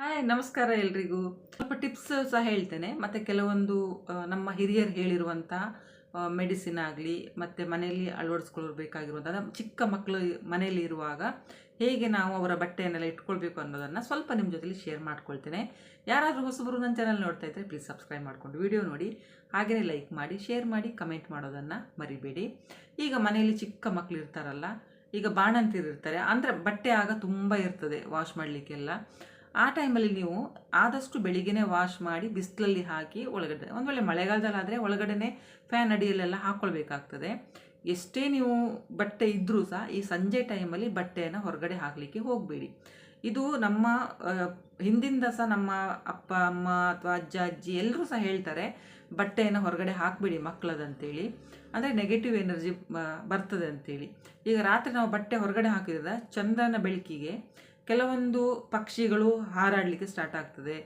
Hi ನಮಸ್ಕಾರ ಎಲ್ರಿಗೂ. ಸ್ವಲ್ಪ ಟಿಪ್ಸ್ ಸಹ ಹೇಳ್ತೇನೆ. ಮತ್ತು ಕೆಲವೊಂದು ನಮ್ಮ ಹಿರಿಯರು ಹೇಳಿರುವಂಥ ಮೆಡಿಸಿನ್ ಆಗಲಿ, ಮತ್ತು ಮನೆಯಲ್ಲಿ ಅಳವಡಿಸ್ಕೊಳ್ಬೇಕಾಗಿರುವಂಥ ಚಿಕ್ಕ ಮಕ್ಕಳು ಮನೆಯಲ್ಲಿ ಇರುವಾಗ ಹೇಗೆ ನಾವು ಅವರ ಬಟ್ಟೆಯನ್ನೆಲ್ಲ ಇಟ್ಕೊಳ್ಬೇಕು ಅನ್ನೋದನ್ನು ಸ್ವಲ್ಪ ನಿಮ್ಮ ಜೊತೆಲಿ ಶೇರ್ ಮಾಡ್ಕೊಳ್ತೇನೆ. ಯಾರಾದರೂ ಹೊಸಬರು ನನ್ನ ಚಾನಲ್ ನೋಡ್ತಾ ಇದ್ದರೆ ಪ್ಲೀಸ್ ಸಬ್ಸ್ಕ್ರೈಬ್ ಮಾಡಿಕೊಂಡು ವಿಡಿಯೋ ನೋಡಿ. ಹಾಗೆಯೇ ಲೈಕ್ ಮಾಡಿ ಶೇರ್ ಮಾಡಿ ಕಮೆಂಟ್ ಮಾಡೋದನ್ನು ಮರಿಬೇಡಿ. ಈಗ ಮನೆಯಲ್ಲಿ ಚಿಕ್ಕ ಮಕ್ಕಳು ಇರ್ತಾರಲ್ಲ, ಈಗ ಬಾಣಂತಿರು ಇರ್ತಾರೆ ಅಂದರೆ ಬಟ್ಟೆ ಆಗ ತುಂಬ ಇರ್ತದೆ ವಾಶ್ ಮಾಡಲಿಕ್ಕೆಲ್ಲ. ಆ ಟೈಮಲ್ಲಿ ನೀವು ಆದಷ್ಟು ಬೆಳಿಗ್ಗೆ ವಾಶ್ ಮಾಡಿ ಬಿಸಿಲಲ್ಲಿ ಹಾಕಿ ಒಳಗಡೆ, ಒಂದು ವೇಳೆ ಮಳೆಗಾಲದಲ್ಲಾದರೆ ಒಳಗಡೆನೆ ಫ್ಯಾನ್ ಅಡಿಯಲ್ಲೆಲ್ಲ ಹಾಕ್ಕೊಳ್ಬೇಕಾಗ್ತದೆ ಎಷ್ಟೇ ನೀವು ಬಟ್ಟೆ ಇದ್ದರೂ ಸಹ ಈ ಸಂಜೆ ಟೈಮಲ್ಲಿ ಬಟ್ಟೆಯನ್ನು ಹೊರಗಡೆ ಹಾಕಲಿಕ್ಕೆ ಹೋಗಬೇಡಿ. ಇದು ನಮ್ಮ ಹಿಂದಿಂದ ಸಹ ನಮ್ಮ ಅಪ್ಪ, ಅಮ್ಮ ಅಥವಾ ಅಜ್ಜ, ಅಜ್ಜಿ ಎಲ್ಲರೂ ಸಹ ಹೇಳ್ತಾರೆ, ಬಟ್ಟೆಯನ್ನು ಹೊರಗಡೆ ಹಾಕಬೇಡಿ ಮಕ್ಕಳದಂತೇಳಿ. ಅಂದರೆ ನೆಗೆಟಿವ್ ಎನರ್ಜಿ ಬರ್ತದೆ ಅಂತೇಳಿ. ಈಗ ರಾತ್ರಿ ನಾವು ಬಟ್ಟೆ ಹೊರಗಡೆ ಹಾಕಿದ್ರೆ ಚಂದ್ರನ ಬೆಳಕಿಗೆ. ಕೆಲವೊಂದು ಪಕ್ಷಿಗಳು ಹಾರಾಡಲಿಕ್ಕೆ ಸ್ಟಾರ್ಟ್ ಆಗ್ತದೆ.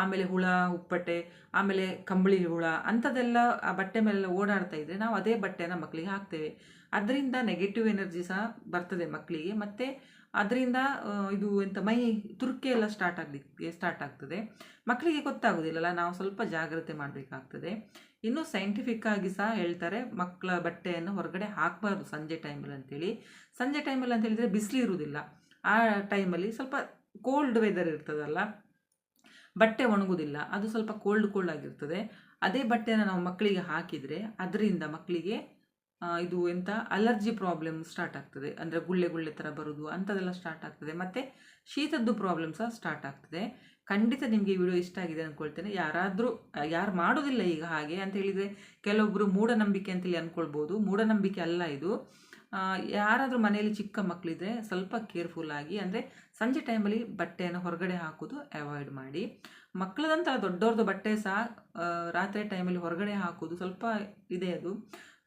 ಆಮೇಲೆ ಹುಳ ಉಪ್ಪಟೆ ಆಮೇಲೆ ಕಂಬಳಿ ಹುಳ ಅಂಥದ್ದೆಲ್ಲ, ಆ ಬಟ್ಟೆ ಮೇಲೆಲ್ಲ ಓಡಾಡ್ತಾ ಇದ್ದರೆ ನಾವು ಅದೇ ಬಟ್ಟೆನ ಮಕ್ಕಳಿಗೆ ಹಾಕ್ತೇವೆ. ಅದರಿಂದ ನೆಗೆಟಿವ್ ಎನರ್ಜಿ ಸಹ ಬರ್ತದೆ ಮಕ್ಕಳಿಗೆ ಮತ್ತು ಅದರಿಂದ ಇದು ಎಂತ ಮೈ ತುರ್ಕೆ ಎಲ್ಲ ಸ್ಟಾರ್ಟ್ ಆಗಲಿಕ್ಕೆ ಸ್ಟಾರ್ಟ್ ಆಗ್ತದೆ. ಮಕ್ಕಳಿಗೆ ಗೊತ್ತಾಗೋದಿಲ್ಲಲ್ಲ, ನಾವು ಸ್ವಲ್ಪ ಜಾಗ್ರತೆ ಮಾಡಬೇಕಾಗ್ತದೆ. ಇನ್ನು ಸೈಂಟಿಫಿಕ್ ಆಗಿ ಸಹ ಹೇಳ್ತಾರೆ ಮಕ್ಕಳ ಬಟ್ಟೆಯನ್ನು ಹೊರಗಡೆ ಹಾಕಬಾರ್ದು ಸಂಜೆ ಟೈಮಲ್ಲಿ ಅಂತೇಳಿ. ಸಂಜೆ ಟೈಮಲ್ಲಿ ಅಂತ ಹೇಳಿದರೆ ಬಿಸಿಲು ಇರುವುದಿಲ್ಲ ಆ ಟೈಮಲ್ಲಿ ಸ್ವಲ್ಪ ಕೋಲ್ಡ್ ವೆದರ್ ಇರ್ತದಲ್ಲ, ಬಟ್ಟೆ ಒಣಗೋದಿಲ್ಲ, ಅದು ಸ್ವಲ್ಪ ಕೋಲ್ಡ್ ಕೋಲ್ಡ್ ಆಗಿರ್ತದೆ. ಅದೇ ಬಟ್ಟೆನ ನಾವು ಮಕ್ಕಳಿಗೆ ಹಾಕಿದರೆ ಅದರಿಂದ ಮಕ್ಕಳಿಗೆ ಇದು ಎಂಥ ಅಲರ್ಜಿ ಪ್ರಾಬ್ಲಮ್ ಸ್ಟಾರ್ಟ್ ಆಗ್ತದೆ. ಅಂದರೆ ಗುಳ್ಳೆ ಗುಳ್ಳೆ ಥರ ಬರೋದು, ಅಂಥದ್ದೆಲ್ಲ ಸ್ಟಾರ್ಟ್ ಆಗ್ತದೆ. ಮತ್ತು ಶೀತದ್ದು ಪ್ರಾಬ್ಲಮ್ ಸಹ ಸ್ಟಾರ್ಟ್ ಆಗ್ತದೆ. ಖಂಡಿತ ನಿಮಗೆ ಈ ವಿಡಿಯೋ ಇಷ್ಟ ಆಗಿದೆ ಅಂದ್ಕೊಳ್ತೇನೆ ಯಾರಾದರೂ, ಯಾರು ಮಾಡೋದಿಲ್ಲ ಈಗ ಹಾಗೆ ಅಂತ ಹೇಳಿದರೆ ಕೆಲವೊಬ್ಬರು ಮೂಢನಂಬಿಕೆ ಅಂತೇಳಿ ಅಂದ್ಕೊಳ್ಬೋದು ಮೂಢನಂಬಿಕೆ ಅಲ್ಲ ಇದು. ಯಾರಾದರೂ ಮನೆಯಲ್ಲಿ ಚಿಕ್ಕ ಮಕ್ಕಳಿದ್ರೆ ಸ್ವಲ್ಪ ಕೇರ್ಫುಲ್ ಆಗಿ, ಅಂದರೆ ಸಂಜೆ ಟೈಮಲ್ಲಿ ಬಟ್ಟೆಯನ್ನು ಹೊರಗಡೆ ಹಾಕೋದು ಅವಾಯ್ಡ್ ಮಾಡಿ. ಮಕ್ಕಳದಂಥ ದೊಡ್ಡವ್ರದ್ದು ಬಟ್ಟೆ ಸಹ ರಾತ್ರಿ ಟೈಮಲ್ಲಿ ಹೊರಗಡೆ ಹಾಕೋದು ಸ್ವಲ್ಪ ಇದೆ ಅದು.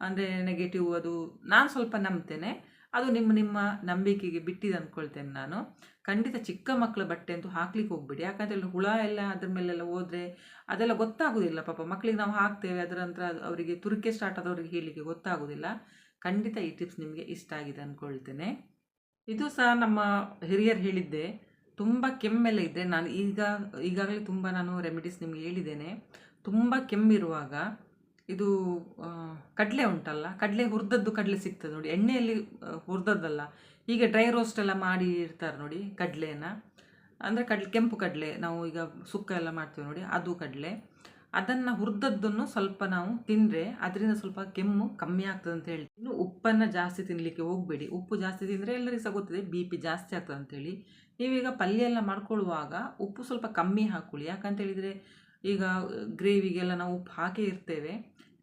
ಅಂದರೆ ನೆಗೆಟಿವ್ ಅದು. ನಾನು ಸ್ವಲ್ಪ ನಂಬ್ತೇನೆ. ಅದು ನಿಮ್ಮ ನಿಮ್ಮ ನಂಬಿಕೆಗೆ ಬಿಟ್ಟಿದೆ ಅಂದ್ಕೊಳ್ತೇನೆ ನಾನು. ಖಂಡಿತ ಚಿಕ್ಕ ಮಕ್ಕಳ ಬಟ್ಟೆ ಅಂತೂ ಹಾಕ್ಲಿಕ್ಕೆ ಹೋಗ್ಬೇಡಿ. ಯಾಕಂದರೆ ಹುಳ ಎಲ್ಲ ಅದ್ರ ಮೇಲೆಲ್ಲ ಹೋದರೆ ಅದೆಲ್ಲ ಗೊತ್ತಾಗೋದಿಲ್ಲ ಪಾಪ. ಮಕ್ಕಳಿಗೆ ನಾವು ಹಾಕ್ತೇವೆ, ಅದರ ನಂತರ ಅವರಿಗೆ ತುರಿಕೆ ಸ್ಟಾರ್ಟ್ ಆದವ್ರಿಗೆ ಹೇಳಲಿಕ್ಕೆ ಗೊತ್ತಾಗೋದಿಲ್ಲ. ಖಂಡಿತ ಈ ಟಿಪ್ಸ್ ನಿಮಗೆ ಇಷ್ಟ ಆಗಿದೆ ಅಂದ್ಕೊಳ್ತೇನೆ ಇದು ಸಹ ನಮ್ಮ ಹಿರಿಯರು ಹೇಳಿದ್ದೆ, ತುಂಬ ಕೆಮ್ಮೆಲ್ಲ ಇದ್ದರೆ ನಾನು ಈಗ, ಈಗಾಗಲೇ ತುಂಬ ನಾನು ರೆಮಿಡೀಸ್ ನಿಮಗೆ ಹೇಳಿದ್ದೇನೆ. ತುಂಬ ಕೆಮ್ಮಿರುವಾಗ ಇದು ಕಡಲೆ ಉಂಟಲ್ಲ, ಕಡಲೆ ಹುರಿದದ್ದು ಕಡಲೆ ಸಿಗ್ತದೆ ನೋಡಿ, ಎಣ್ಣೆಯಲ್ಲಿ ಹುರಿದದ್ದಲ್ಲ. ಈಗ ಡ್ರೈ ರೋಸ್ಟ್ ಎಲ್ಲ ಮಾಡಿ ಇರ್ತಾರೆ ನೋಡಿ, ಕಡಲೆನ. ಅಂದರೆ ಕಡ್ಲೆ ಕೆಂಪು ಕಡಲೆ, ನಾವು ಈಗ ಸುಕ್ಕ ಎಲ್ಲ ಮಾಡ್ತೀವಿ ನೋಡಿ, ಅದು ಕಡಲೆ. ಅದನ್ನು ಹುರಿದದ್ದನ್ನು ಸ್ವಲ್ಪ ನಾವು ತಿಂದರೆ ಅದರಿಂದ ಸ್ವಲ್ಪ ಕೆಮ್ಮು ಕಮ್ಮಿ ಆಗ್ತದೆ ಅಂತ ಹೇಳಿ ಇನ್ನು ಉಪ್ಪನ್ನು ಜಾಸ್ತಿ ತಿನ್ನಲಿಕ್ಕೆ ಹೋಗಬೇಡಿ. ಉಪ್ಪು ಜಾಸ್ತಿ ತಿಂದರೆ ಎಲ್ಲರಿಗೂ ಸಹ ಬಿ ಪಿ ಜಾಸ್ತಿ ಆಗ್ತದೆ ಅಂತೇಳಿ ನೀವೀಗ ಪಲ್ಯ ಎಲ್ಲ ಮಾಡ್ಕೊಳ್ಳುವಾಗ ಉಪ್ಪು ಸ್ವಲ್ಪ ಕಮ್ಮಿ ಹಾಕೊಳ್ಳಿ. ಯಾಕಂತ ಹೇಳಿದರೆ ಈಗ ಗ್ರೇವಿಗೆಲ್ಲ ನಾವು ಉಪ್ಪು ಹಾಕೇ ಇರ್ತೇವೆ.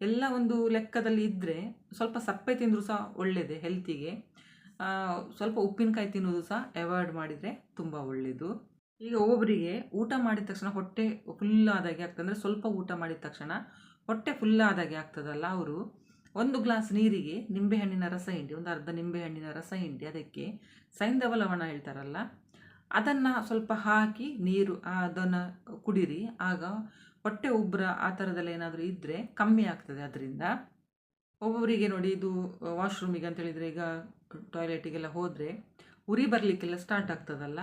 ಎಲ್ಲ ಒಂದು ಲೆಕ್ಕದಲ್ಲಿ ಇದ್ದರೆ ಸ್ವಲ್ಪ ಸಪ್ಪೆ ತಿಂದರೂ ಸಹ ಒಳ್ಳೆಯದೇ ಹೆಲ್ತಿಗೆ ಸ್ವಲ್ಪ ಉಪ್ಪಿನಕಾಯಿ ತಿನ್ನೋದು ಸಹ ಅವಾಯ್ಡ್ ಮಾಡಿದರೆ ತುಂಬ ಒಳ್ಳೆಯದು ಈಗ ಒಬ್ಬೊಬ್ಬರಿಗೆ ಊಟ ಮಾಡಿದ ತಕ್ಷಣ ಹೊಟ್ಟೆ ಫುಲ್ ಆದಾಗೆ ಆಗ್ತದೆ. ಅಂದರೆ ಸ್ವಲ್ಪ ಊಟ ಮಾಡಿದ ತಕ್ಷಣ ಹೊಟ್ಟೆ ಫುಲ್ ಆದಾಗೆ ಆಗ್ತದಲ್ಲ ಅವರು. ಒಂದು ಗ್ಲಾಸ್ ನೀರಿಗೆ ನಿಂಬೆಹಣ್ಣಿನ ರಸ ಹಿಂಡಿ, ಒಂದು ಅರ್ಧ ನಿಂಬೆಹಣ್ಣಿನ ರಸ ಹಿಂಡಿ, ಅದಕ್ಕೆ ಸೈಂಧವ ಲವಣ ಹೇಳ್ತಾರಲ್ಲ, ಅದನ್ನು ಸ್ವಲ್ಪ ಹಾಕಿ ನೀರು ಅದನ್ನು ಕುಡಿರಿ. ಆಗ ಹೊಟ್ಟೆ ಉಬ್ಬರ ಆ ಥರದಲ್ಲಿ ಏನಾದರೂ ಇದ್ದರೆ ಕಮ್ಮಿ ಆಗ್ತದೆ ಅದರಿಂದ. ಒಬ್ಬೊಬ್ಬರಿಗೆ ನೋಡಿ ಇದು ವಾಶ್ರೂಮಿಗೆ ಅಂತ ಹೇಳಿದರೆ ಈಗ ಟಾಯ್ಲೆಟಿಗೆಲ್ಲ ಹೋದರೆ ಉರಿ ಬರಲಿಕ್ಕೆಲ್ಲ ಸ್ಟಾರ್ಟ್ ಆಗ್ತದಲ್ಲ.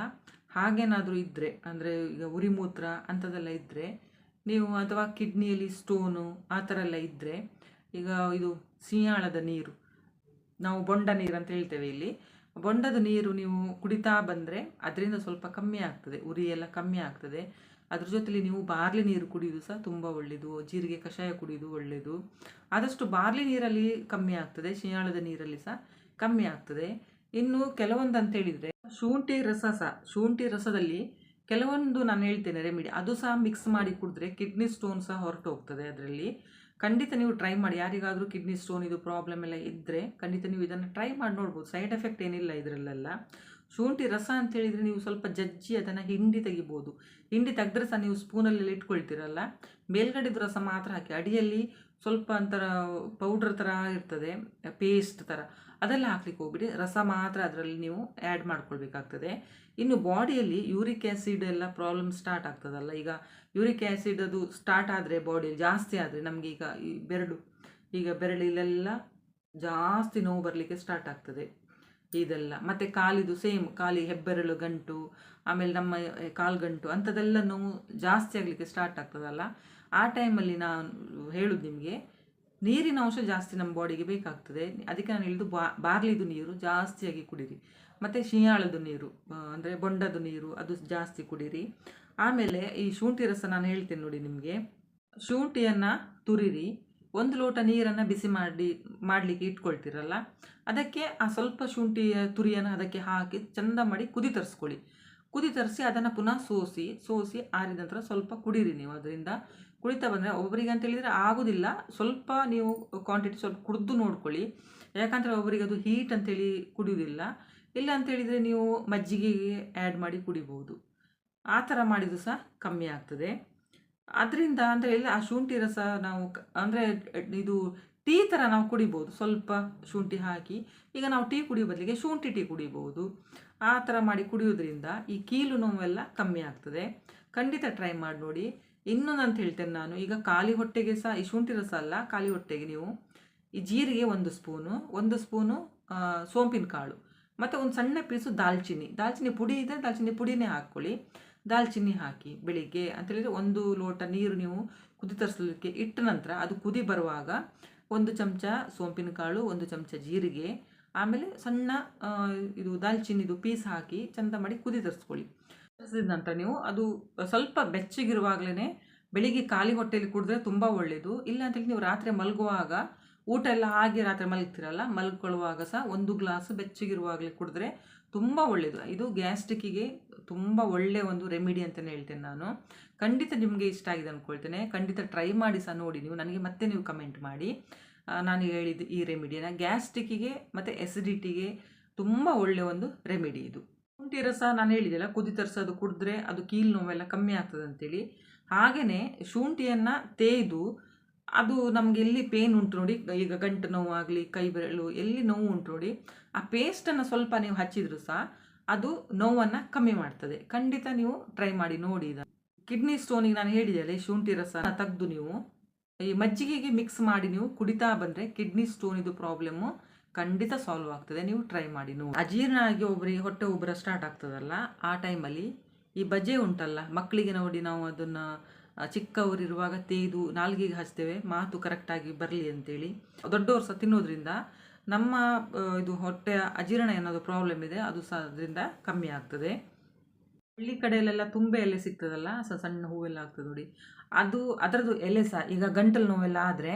ಹಾಗೇನಾದರೂ ಇದ್ದರೆ ಅಂದರೆ ಈಗ ಉರಿ ಮೂತ್ರ ಅಂಥದ್ದೆಲ್ಲ ಇದ್ದರೆ ನೀವು ಅಥವಾ ಕಿಡ್ನಿಯಲ್ಲಿ ಸ್ಟೋನು ಆ ಥರ ಎಲ್ಲ ಇದ್ದರೆ ಈಗ ಇದು ಸಿಂಹಾಳದ ನೀರು, ನಾವು ಬೊಂಡ ನೀರು ಅಂತ ಹೇಳ್ತೇವೆ ಇಲ್ಲಿ. ಬೊಂಡದ ನೀರು ನೀವು ಕುಡಿತಾ ಬಂದರೆ ಅದರಿಂದ ಸ್ವಲ್ಪ ಕಮ್ಮಿ ಆಗ್ತದೆ, ಉರಿ ಎಲ್ಲ ಕಮ್ಮಿ ಆಗ್ತದೆ. ಅದ್ರ ಜೊತೆಲಿ ನೀವು ಬಾರ್ಲಿ ನೀರು ಕುಡಿಯೋದು ಸಹ ತುಂಬ ಒಳ್ಳೆಯದು ಜೀರಿಗೆ ಕಷಾಯ ಕುಡಿಯೋದು ಒಳ್ಳೆಯದು ಆದಷ್ಟು ಬಾರ್ಲಿ ನೀರಲ್ಲಿ ಕಮ್ಮಿ ಆಗ್ತದೆ ಶಿಯಾಳದ ನೀರಲ್ಲಿ ಸಹ ಕಮ್ಮಿ ಆಗ್ತದೆ. ಇನ್ನು ಕೆಲವೊಂದು ಅಂತ ಹೇಳಿದರೆ ಶುಂಠಿ ರಸ ಸಹ ಶುಂಠಿ ರಸದಲ್ಲಿ ಕೆಲವೊಂದು ನಾನು ಹೇಳ್ತೇನೆ ರೆಮಿಡಿ ಅದು ಸಹ ಮಿಕ್ಸ್ ಮಾಡಿ ಕುಡಿದ್ರೆ ಕಿಡ್ನಿ ಸ್ಟೋನ್ ಸಹ ಹೊರಟು ಹೋಗ್ತದೆ ಅದರಲ್ಲಿ. ಖಂಡಿತ ನೀವು ಟ್ರೈ ಮಾಡಿ. ಯಾರಿಗಾದರೂ ಕಿಡ್ನಿ ಸ್ಟೋನ್ ಇದು ಪ್ರಾಬ್ಲಮ್ ಎಲ್ಲ ಇದ್ದರೆ ಖಂಡಿತ ನೀವು ಇದನ್ನು ಟ್ರೈ ಮಾಡಿ ನೋಡ್ಬೋದು. ಸೈಡ್ ಎಫೆಕ್ಟ್ ಏನಿಲ್ಲ ಇದರಲ್ಲೆಲ್ಲ. ಶುಂಠಿ ರಸ ಅಂತ ಹೇಳಿದರೆ ನೀವು ಸ್ವಲ್ಪ ಜಜ್ಜಿ ಅದನ್ನು ಹಿಂಡಿ ತೆಗಿಬೋದು. ಹಿಂಡಿ ತೆಗೆದ್ರೆ ಸಹ ನೀವು ಸ್ಪೂನಲ್ಲಿ ಇಟ್ಕೊಳ್ತಿರಲ್ಲ. ಮೇಲ್ಗಡೆದು ರಸ ಮಾತ್ರ ಹಾಕಿ. ಅಡಿಯಲ್ಲಿ ಸ್ವಲ್ಪ ಒಂಥರ ಪೌಡ್ರ್ ಥರ ಇರ್ತದೆ ಪೇಸ್ಟ್ ಥರ ಅದೆಲ್ಲ ಹಾಕ್ಲಿಕ್ಕೆ ಹೋಗ್ಬಿಡಿ. ರಸ ಮಾತ್ರ ಅದರಲ್ಲಿ ನೀವು ಆ್ಯಡ್ ಮಾಡ್ಕೊಳ್ಬೇಕಾಗ್ತದೆ. ಇನ್ನು ಬಾಡಿಯಲ್ಲಿ ಯೂರಿಕ್ ಆ್ಯಸಿಡ್ ಎಲ್ಲ ಪ್ರಾಬ್ಲಮ್ ಸ್ಟಾರ್ಟ್ ಆಗ್ತದಲ್ಲ, ಈಗ ಯೂರಿಕ್ ಆ್ಯಸಿಡ್ ಅದು ಸ್ಟಾರ್ಟ್ ಆದರೆ ಬಾಡಿಯಲ್ಲಿ ಜಾಸ್ತಿ ಆದರೆ ನಮಗೆ ಈಗ ಈ ಬೆರಳು, ಈಗ ಬೆರಳಿಲೆಲ್ಲ ಜಾಸ್ತಿ ನೋವು ಬರಲಿಕ್ಕೆ ಸ್ಟಾರ್ಟ್ ಆಗ್ತದೆ ಇದೆಲ್ಲ. ಮತ್ತು ಕಾಲಿದು ಸೇಮ್ ಕಾಲಿ ಹೆಬ್ಬೆರಳು, ಗಂಟು, ಆಮೇಲೆ ನಮ್ಮ ಕಾಲ್ಗಂಟು ಅಂಥದ್ದೆಲ್ಲ ನೋವು ಜಾಸ್ತಿ ಆಗಲಿಕ್ಕೆ ಸ್ಟಾರ್ಟ್ ಆಗ್ತದಲ್ಲ. ಆ ಟೈಮಲ್ಲಿ ನಾನು ಹೇಳುದು ನಿಮಗೆ ನೀರಿನ ಅಂಶ ಜಾಸ್ತಿ ನಮ್ಮ ಬಾಡಿಗೆ ಬೇಕಾಗ್ತದೆ. ಅದಕ್ಕೆ ನಾನು ಹೇಳಿದ್ದು ಬಾ, ಬಾರ್ಲಿದು ನೀರು ಜಾಸ್ತಿಯಾಗಿ ಕುಡೀರಿ. ಮತ್ತು ಶಿಯಾಳದ ನೀರು ಅಂದರೆ ಬೊಂಡದ ನೀರು ಅದು ಜಾಸ್ತಿ ಕುಡೀರಿ. ಆಮೇಲೆ ಈ ಶುಂಠಿ ರಸ ನಾನು ಹೇಳ್ತೇನೆ ನೋಡಿ ನಿಮಗೆ. ಶುಂಠಿಯನ್ನು ತುರಿರಿ. ಒಂದು ಲೋಟ ನೀರನ್ನು ಬಿಸಿ ಮಾಡಿ, ಮಾಡಲಿಕ್ಕೆ ಇಟ್ಕೊಳ್ತೀರಲ್ಲ? ಅದಕ್ಕೆ ಆ ಸ್ವಲ್ಪ ಶುಂಠಿಯ ತುರಿಯನ್ನು ಅದಕ್ಕೆ ಹಾಕಿ ಚಂದ ಮಾಡಿ ಕುದಿ ತರಿಸ್ಕೊಳ್ಳಿ. ಕುದಿ ತರಿಸಿ ಅದನ್ನು ಪುನಃ ಸೋಸಿ ಸೋಸಿ ಆರಿದ ನಂತರ ಸ್ವಲ್ಪ ಕುಡೀರಿ ನೀವು. ಅದರಿಂದ ಕುಡಿತಾ ಬಂದರೆ ಒಬ್ಬರಿಗೆ ಅಂತ ಹೇಳಿದರೆ ಆಗೋದಿಲ್ಲ. ಸ್ವಲ್ಪ ನೀವು ಕ್ವಾಂಟಿಟಿ ಸ್ವಲ್ಪ ಕುಡಿದು ನೋಡ್ಕೊಳ್ಳಿ. ಯಾಕಂದರೆ ಒಬ್ಬರಿಗೆ ಅದು ಹೀಟ್ ಅಂತೇಳಿ ಕುಡಿಯೋದಿಲ್ಲ. ಇಲ್ಲ ಅಂತೇಳಿದರೆ ನೀವು ಮಜ್ಜಿಗೆಗೆ ಆ್ಯಡ್ ಮಾಡಿ ಕುಡಿಬೋದು. ಆ ಥರ ಮಾಡಿದ್ದು ಸಹ ಕಮ್ಮಿ ಆಗ್ತದೆ. ಅದರಿಂದ ಅಂತ ಹೇಳಿದರೆ ಆ ಶುಂಠಿ ರಸ ನಾವು ಅಂದರೆ ಇದು ಟೀ ಥರ ನಾವು ಕುಡಿಬೋದು. ಸ್ವಲ್ಪ ಶುಂಠಿ ಹಾಕಿ. ಈಗ ನಾವು ಟೀ ಕುಡಿಯೋ ಬದಲಿಗೆ ಶುಂಠಿ ಟೀ ಕುಡಿಬೋದು. ಆ ಥರ ಮಾಡಿ ಕುಡಿಯೋದ್ರಿಂದ ಈ ಕೀಲು ನೋವೆಲ್ಲ ಕಮ್ಮಿ ಆಗ್ತದೆ. ಖಂಡಿತ ಟ್ರೈ ಮಾಡಿ ನೋಡಿ. ಇನ್ನೊಂದು ಅಂತ ಹೇಳ್ತೇನೆ ನಾನು, ಈಗ ಖಾಲಿ ಹೊಟ್ಟೆಗೆ ಸಹ, ಈ ಶುಂಠಿ ರಸ ಅಲ್ಲ, ಖಾಲಿ ಹೊಟ್ಟೆಗೆ ನೀವು ಈ ಜೀರಿಗೆ ಒಂದು ಸ್ಪೂನು ಒಂದು ಸ್ಪೂನು ಸೋಂಪಿನ ಕಾಳು, ಮತ್ತು ಒಂದು ಸಣ್ಣ ಪೀಸು ದಾಲ್ಚಿನ್ನಿ. ದಾಲ್ಚಿನ್ನಿ ಪುಡಿ ಇದ್ದರೆ ದಾಲ್ಚಿನ್ನಿ ಪುಡಿನೇ ಹಾಕ್ಕೊಳ್ಳಿ. ದಾಲ್ಚಿನ್ನಿ ಹಾಕಿ ಬೆಳಿಗ್ಗೆ ಅಂತೇಳಿದರೆ ಒಂದು ಲೋಟ ನೀರು ನೀವು ಕುದಿ ತರಿಸಲಿಕ್ಕೆ ಇಟ್ಟ ನಂತರ ಅದು ಕುದಿ ಬರುವಾಗ ಒಂದು ಚಮಚ ಸೋಂಪಿನ ಕಾಳು, ಒಂದು ಚಮಚ ಜೀರಿಗೆ, ಆಮೇಲೆ ಸಣ್ಣ ಇದು ದಾಲ್ಚಿನ್ನಿದು ಪೀಸ್ ಹಾಕಿ ಚಂದ ಮಾಡಿ ಕುದಿ ತರಿಸ್ಕೊಳ್ಳಿ. ನಂತರ ನೀವು. ಅದು ಸ್ವಲ್ಪ ಬೆಚ್ಚಗಿರುವಾಗಲೇ ಬೆಳಿಗ್ಗೆ ಖಾಲಿ ಹೊಟ್ಟೆಯಲ್ಲಿ ಕುಡಿದ್ರೆ ತುಂಬ ಒಳ್ಳೆಯದು ಇಲ್ಲ ಅಂತೇಳಿ ನೀವು ರಾತ್ರಿ ಮಲಗುವಾಗ ಊಟ ಎಲ್ಲ ಆಗಿ ರಾತ್ರಿ ಮಲಗ್ತಿರಲ್ಲ, ಮಲ್ಕೊಳ್ಳುವಾಗ ಸಹ ಒಂದು ಗ್ಲಾಸ್ ಬೆಚ್ಚಗಿರುವಾಗಲೇ ಕುಡಿದ್ರೆ ತುಂಬ ಒಳ್ಳೆಯದು ಇದು ಗ್ಯಾಸ್ಟಿಕ್ಕಿಗೆ ತುಂಬ ಒಳ್ಳೆಯ ಒಂದು ರೆಮಿಡಿ ಅಂತಲೇ ಹೇಳ್ತೇನೆ ನಾನು. ಖಂಡಿತ ನಿಮಗೆ ಇಷ್ಟ ಆಗಿದೆ ಅಂದ್ಕೊಳ್ತೇನೆ ಖಂಡಿತ ಟ್ರೈ ಮಾಡಿ ಸಹ ನೋಡಿ ನೀವು. ನನಗೆ ಮತ್ತೆ ನೀವು ಕಮೆಂಟ್ ಮಾಡಿ. ನಾನು ಹೇಳಿದ್ದು ಈ ರೆಮಿಡಿಯನ್ನು ಗ್ಯಾಸ್ಟಿಕ್ಕಿಗೆ ಮತ್ತು ಎಸಿಡಿಟಿಗೆ ತುಂಬ ಒಳ್ಳೆಯ ಒಂದು ರೆಮಿಡಿ ಇದು. ಶುಂಠಿ ರಸ ನಾನು ಹೇಳಿದೆಲ್ಲ, ಕುದಿ ತರಿಸೋದು ಕುಡಿದ್ರೆ ಅದು ಕೀಲು ನೋವೆಲ್ಲ ಕಮ್ಮಿ ಆಗ್ತದೆ ಅಂತೇಳಿ. ಹಾಗೆಯೇ ಶುಂಠಿಯನ್ನು ತೇಯ್ದು ಅದು ನಮಗೆ ಎಲ್ಲಿ ಪೇನ್ ಉಂಟು ನೋಡಿ, ಈಗ ಗಂಟು ನೋವು ಆಗಲಿ ಕೈ ಬೆರಳು ಎಲ್ಲಿ ನೋವು ಉಂಟು ನೋಡಿ, ಆ ಪೇಸ್ಟನ್ನು ಸ್ವಲ್ಪ ನೀವು ಹಚ್ಚಿದ್ರು ಸಹ ಅದು ನೋವನ್ನು ಕಮ್ಮಿ ಮಾಡ್ತದೆ. ಖಂಡಿತ ನೀವು ಟ್ರೈ ಮಾಡಿ ನೋಡಿ ಇದನ್ನು. ಕಿಡ್ನಿ ಸ್ಟೋನಿಗೆ ನಾನು ಹೇಳಿದೆ ಶುಂಠಿ ರಸ ತೆಗೆದು ನೀವು, ಈ ಮಜ್ಜಿಗೆಗೆ ಮಿಕ್ಸ್ ಮಾಡಿ ನೀವು ಕುಡಿತಾ ಬಂದರೆ ಕಿಡ್ನಿ ಸ್ಟೋನಿದು ಪ್ರಾಬ್ಲಮ್ಮು ಖಂಡಿತ ಸಾಲ್ವ್ ಆಗ್ತದೆ. ನೀವು ಟ್ರೈ ಮಾಡಿ ನೋಡಿ. ಅಜೀರ್ಣ ಆಗಿ ಒಬ್ಬರಿಗೆ ಹೊಟ್ಟೆ ಉಬ್ಬರ ಸ್ಟಾರ್ಟ್ ಆಗ್ತದಲ್ಲ, ಆ ಟೈಮಲ್ಲಿ ಈ ಬಜೆ ಉಂಟಲ್ಲ ಮಕ್ಕಳಿಗೆ ನೋಡಿ ನಾವು ಅದನ್ನು ಚಿಕ್ಕವರಿರುವಾಗ ತೇದು, ನಾಲ್ಗೆಗೆ ಹಚ್ತೇವೆ, ಮಾತು ಕರೆಕ್ಟಾಗಿ ಬರಲಿ ಅಂತೇಳಿ. ದೊಡ್ಡವರು ಸಹ ತಿನ್ನೋದ್ರಿಂದ ನಮ್ಮ ಇದು ಹೊಟ್ಟೆಯ ಅಜೀರ್ಣ ಏನಾದರೂ ಪ್ರಾಬ್ಲಮ್ ಇದೆ, ಅದು ಸಹ ಅದರಿಂದ ಕಮ್ಮಿ ಆಗ್ತದೆ. ಹಳ್ಳಿ ಕಡೆಯಲ್ಲೆಲ್ಲ ತುಂಬೆ ಎಲೆ ಸಿಗ್ತದಲ್ಲ ಸಹ ಸಣ್ಣ ಹೂವೆಲ್ಲ ಆಗ್ತದೆ ನೋಡಿ. ಅದು, ಅದರದ್ದು ಎಲೆ ಸಹ, ಈಗ ಗಂಟಲು ನೋವೆಲ್ಲ ಆದರೆ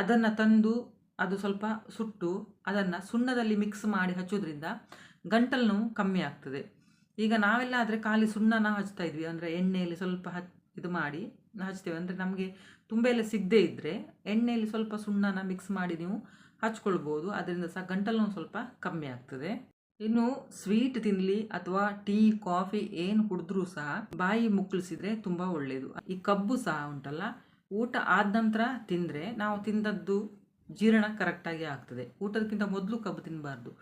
ಅದನ್ನು ತಂದು ಅದು ಸ್ವಲ್ಪ ಸುಟ್ಟು ಅದನ್ನು ಸುಣ್ಣದಲ್ಲಿ ಮಿಕ್ಸ್ ಮಾಡಿ ಹಚ್ಚೋದ್ರಿಂದ ಗಂಟಲು ನೋವು ಕಮ್ಮಿ ಆಗ್ತದೆ. ಈಗ ನಾವೆಲ್ಲ ಆದರೆ ಖಾಲಿ ಸುಣ್ಣನ ಹಚ್ತಾ ಇದ್ವಿ. ಅಂದರೆ ಎಣ್ಣೆಯಲ್ಲಿ ಸ್ವಲ್ಪ ಹಚ್, ಇದು ಮಾಡಿ ಹಚ್ತೇವೆ. ಅಂದರೆ ನಮಗೆ ತುಂಬ ಎಲ್ಲ ಸಿಗದೇ ಇದ್ದರೆ ಎಣ್ಣೆಯಲ್ಲಿ ಸ್ವಲ್ಪ ಸುಣ್ಣನ ಮಿಕ್ಸ್ ಮಾಡಿ ನೀವು ಹಚ್ಕೊಳ್ಬೋದು. ಅದರಿಂದ ಸಹ ಗಂಟಲು ನೋವು ಸ್ವಲ್ಪ ಕಮ್ಮಿ ಆಗ್ತದೆ. ಇನ್ನು ಸ್ವೀಟ್ ತಿನ್ನಲಿ ಅಥವಾ ಟೀ ಕಾಫಿ ಏನು ಕುಡಿದ್ರೂ ಸಹ ಬಾಯಿ ಮುಕ್ಕಳಿಸಿದ್ರೆ ತುಂಬ ಒಳ್ಳೆಯದು ಈ ಕಬ್ಬು ಸಹ ಉಂಟಲ್ಲ, ಊಟ ಆದ ನಂತರ ತಿಂದರೆ ನಾವು ತಿಂದದ್ದು ಜೀರ್ಣ ಕರೆಕ್ಟಾಗಿ ಆಗ್ತದೆ. ಊಟದಕ್ಕಿಂತ ಮೊದಲು ಕಬ್ಬು ತಿನ್ನಬಾರ್ದು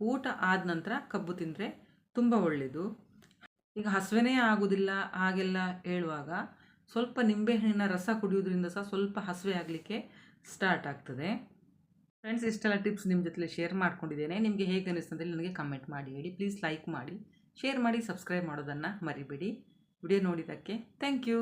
ಊಟ ಆದ ನಂತರ ಕಬ್ಬು ತಿಂದರೆ ತುಂಬ ಒಳ್ಳೆಯದು ಈಗ ಹಸುವೆನೇ ಆಗೋದಿಲ್ಲ, ಹಾಗೆಲ್ಲ ಹೇಳುವಾಗ ಸ್ವಲ್ಪ ನಿಂಬೆಹಣ್ಣಿನ ರಸ ಕುಡಿಯೋದ್ರಿಂದ ಸಹ ಸ್ವಲ್ಪ ಹಸುವೆ ಆಗಲಿಕ್ಕೆ ಸ್ಟಾರ್ಟ್ ಆಗ್ತದೆ. ಫ್ರೆಂಡ್ಸ್ ಇಷ್ಟೆಲ್ಲ ಟಿಪ್ಸ್ ನಿಮ್ಮ ಜೊತೆ ಶೇರ್ ಮಾಡ್ಕೊಂಡಿದ್ದೇನೆ. ನಿಮಗೆ ಹೇಗೆ ಅನಿಸ್ತದೆ ನನಗೆ ಕಮೆಂಟ್ ಮಾಡಿ ಹೇಳಿ. ಪ್ಲೀಸ್ ಲೈಕ್ ಮಾಡಿ ಶೇರ್ ಮಾಡಿ ಸಬ್ಸ್ಕ್ರೈಬ್ ಮಾಡೋದನ್ನು ಮರಿಬೇಡಿ. ವಿಡಿಯೋ ನೋಡಿದ್ದಕ್ಕೆ ಥ್ಯಾಂಕ್ ಯು